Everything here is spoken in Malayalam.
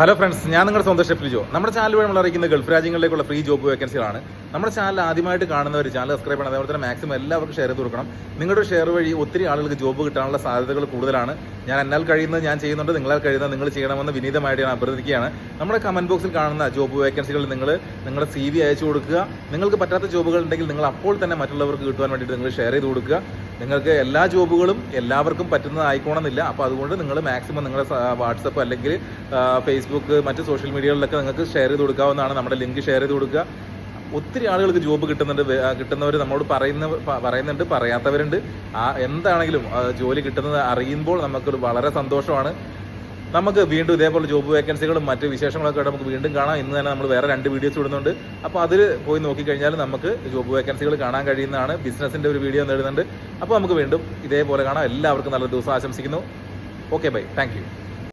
ഹലോ ഫ്രണ്ട്സ് ഞാൻ നിങ്ങളുടെ സ്വന്തം ഷെഫ് ജോ. നമ്മുടെ ചാനൽ വഴി നമ്മൾ അറിയിക്കുന്ന ഗൾഫ് രാജ്യങ്ങളിലേക്കുള്ള ഫ്രീ ജോബ് വേക്കൻസികളാണ് നമ്മുടെ ചാനൽ ആദ്യമായിട്ട് കാണുന്നവർ ചാനൽ സബ്സ്ക്രൈബ് ചെയ്യണം. അതേപോലെ തന്നെ മാക്സിമം എല്ലാവർക്കും ഷെയർ ചെയ്ത് കൊടുക്കണം. നിങ്ങളുടെ ഷെയർ വഴി ഒത്തിരി ആളുകൾക്ക് ജോബ് കിട്ടാനുള്ള സാധ്യതകൾ കൂടുതലാണ്. ഞാൻ എന്നാൽ കഴിയുന്നത് ഞാൻ ചെയ്യുന്നുണ്ട്. നിങ്ങളാൽ കഴിയുന്നത് നിങ്ങൾ ചെയ്യണമെന്ന് വിനീതമായിട്ട് ഞാൻ അഭ്യർത്ഥിക്കുകയാണ്. നമ്മുടെ കമന്റ് ബോക്സിൽ കാണുന്ന ജോബ് വേക്കൻസികൾ നിങ്ങൾ നിങ്ങളുടെ സി വി അയച്ചു കൊടുക്കുക. നിങ്ങൾക്ക് പറ്റാത്ത ജോബുകൾ ഉണ്ടെങ്കിൽ നിങ്ങൾ അപ്പോൾ തന്നെ മറ്റുള്ളവർക്ക് കിട്ടുവാൻ വേണ്ടിയിട്ട് നിങ്ങൾ ഷെയർ ചെയ്ത് കൊടുക്കുക. നിങ്ങൾക്ക് എല്ലാ ജോബുകളും എല്ലാവർക്കും പറ്റുന്നതായിക്കോണമെന്നില്ല അപ്പോൾ അതുകൊണ്ട് നിങ്ങൾ മാക്സിമം നിങ്ങളുടെ വാട്സപ്പ് അല്ലെങ്കിൽ ഫേസ്ബുക്ക് മറ്റ് സോഷ്യൽ മീഡിയകളിലൊക്കെ നിങ്ങൾക്ക് ഷെയർ ചെയ്ത് കൊടുക്കാവുന്നതാണ്. നമ്മുടെ ലിങ്ക് ഷെയർ ചെയ്ത് കൊടുക്കുക. ഒത്തിരി ആളുകൾക്ക് ജോബ് കിട്ടുന്നുണ്ട്. കിട്ടുന്നവർ നമ്മളോട് പറയുന്ന പറയുന്നുണ്ട് പറയാത്തവരുണ്ട്. ആ എന്താണെങ്കിലും ജോലി കിട്ടുന്നത് അറിയുമ്പോൾ നമുക്കൊരു വളരെ സന്തോഷമാണ്. നമുക്ക് വീണ്ടും ഇതേപോലെ ജോബ് വേക്കൻസികളും മറ്റ് വിശേഷങ്ങളൊക്കെ നമുക്ക് വീണ്ടും കാണാം. ഇന്ന് തന്നെ നമ്മൾ വേറെ രണ്ട് വീഡിയോസ് ഇടുന്നുണ്ട്. അപ്പോൾ അതിൽ പോയി നോക്കിക്കഴിഞ്ഞാൽ നമുക്ക് ജോബ് വേക്കൻസികൾ കാണാൻ കഴിയുന്നതാണ്. ബിസിനസിന്റെ ഒരു വീഡിയോ നേടുന്നുണ്ട് അപ്പോൾ നമുക്ക് വീണ്ടും ഇതേപോലെ കാണാം. എല്ലാവർക്കും നല്ല ദിവസം ആശംസിക്കുന്നു. Okay bye thank